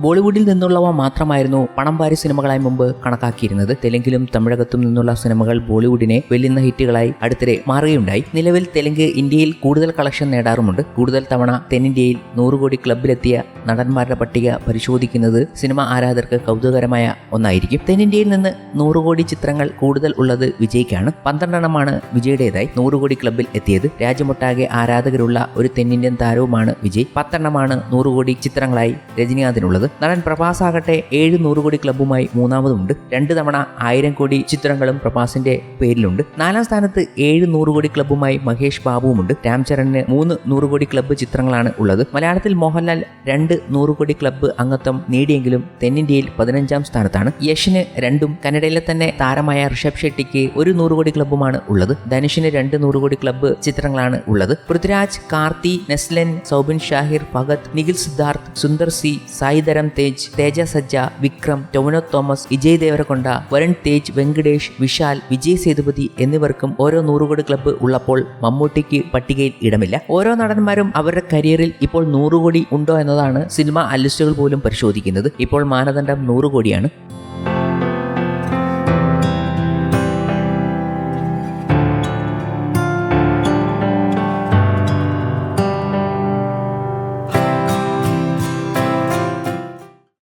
ബോളിവുഡിൽ നിന്നുള്ളവ മാത്രമായിരുന്നു പണം വാരി സിനിമകളായി മുമ്പ് കണക്കാക്കിയിരുന്നത്. തെലുങ്കിലും തമിഴകത്തും നിന്നുള്ള സിനിമകൾ ബോളിവുഡിനെ വെല്ലുന്ന ഹിറ്റുകളായി അടുത്തിടെ മാറുകയുണ്ടായി. നിലവിൽ തെലുങ്ക് ഇന്ത്യയിൽ കൂടുതൽ കളക്ഷൻ നേടാറുമുണ്ട്. കൂടുതൽ തവണ തെന്നിന്ത്യയിൽ നൂറ് കോടി ക്ലബിലെത്തിയ നടന്മാരുടെ പട്ടിക പരിശോധിക്കുന്നത് സിനിമ ആരാധകർക്ക് കൗതുകകരമായ ഒന്നായിരിക്കും. തെന്നിന്ത്യയിൽ നിന്ന് നൂറ് കോടി ചിത്രങ്ങൾ കൂടുതൽ ഉള്ളത് വിജയ്ക്കാണ്. പന്ത്രണ്ടെണ്ണമാണ് വിജയുടേതായി നൂറ് കോടി ക്ലബിൽ എത്തിയത്. രാജ്യമൊട്ടാകെ ആരാധകരുള്ള ഒരു തെന്നിന്ത്യൻ താരവുമാണ് വിജയ്. പത്തെണ്ണമാണ് നൂറ് കോടി ചിത്രങ്ങളായി രജനീകാന്തിനുള്ളത്. നടൻ പ്രഭാസ് ആകട്ടെ ഏഴ് നൂറ് കോടി ക്ലബ്ബുമായി മൂന്നാമതുണ്ട് രണ്ട് തവണ ആയിരം കോടി ചിത്രങ്ങളും പ്രഭാസിന്റെ പേരിലുണ്ട്. നാലാം സ്ഥാനത്ത് ഏഴ് നൂറ് കോടി ക്ലബ്ബുമായി മഹേഷ് ബാബുവുമുണ്ട്. രാംചരണിന് മൂന്ന് നൂറ് കോടി ക്ലബ്ബ് ചിത്രങ്ങളാണ് ഉള്ളത്. മലയാളത്തിൽ മോഹൻലാൽ രണ്ട് നൂറ് കോടി ക്ലബ്ബ് അംഗത്വം നേടിയെങ്കിലും തെന്നിന്ത്യയിൽ പതിനഞ്ചാം സ്ഥാനത്താണ്. യഷിന് രണ്ടും കന്നഡയിലെ തന്നെ താരമായ ഋഷഭ് ഷെട്ടിക്ക് ഒരു നൂറ് കോടി ക്ലബ്ബുമാണ് ഉള്ളത്. ധനുഷിന് രണ്ട് നൂറ് കോടി ക്ലബ്ബ് ചിത്രങ്ങളാണ് ഉള്ളത്. പൃഥ്വിരാജ് കാർത്തി നെസ്ലൻ സൗബിൻ ഷാഹിർ ഭഗത് നിഖിൽ സിദ്ധാർത്ഥ് സുന്ദർ സി സായിധരം തേജ് തേജ സജ്ജ വിക്രം ടൊമിനോ തോമസ് വിജയ് ദേവരകൊണ്ട വരുൺ തേജ് വെങ്കടേഷ് വിശാൽ വിജയ് സേതുപതി എന്നിവർക്കും ഓരോ നൂറുകോടി ക്ലബ്ബ് ഉള്ളപ്പോൾ മമ്മൂട്ടിക്ക് പട്ടികയിൽ ഇടമില്ല. ഓരോ നടന്മാരും അവരുടെ കരിയറിൽ ഇപ്പോൾ നൂറുകോടി ഉണ്ടോ എന്നതാണ് സിനിമ അലിസ്റ്റുകൾ പോലും പരിശോധിക്കുന്നത്. ഇപ്പോൾ മാനദണ്ഡം നൂറ് കോടിയാണ്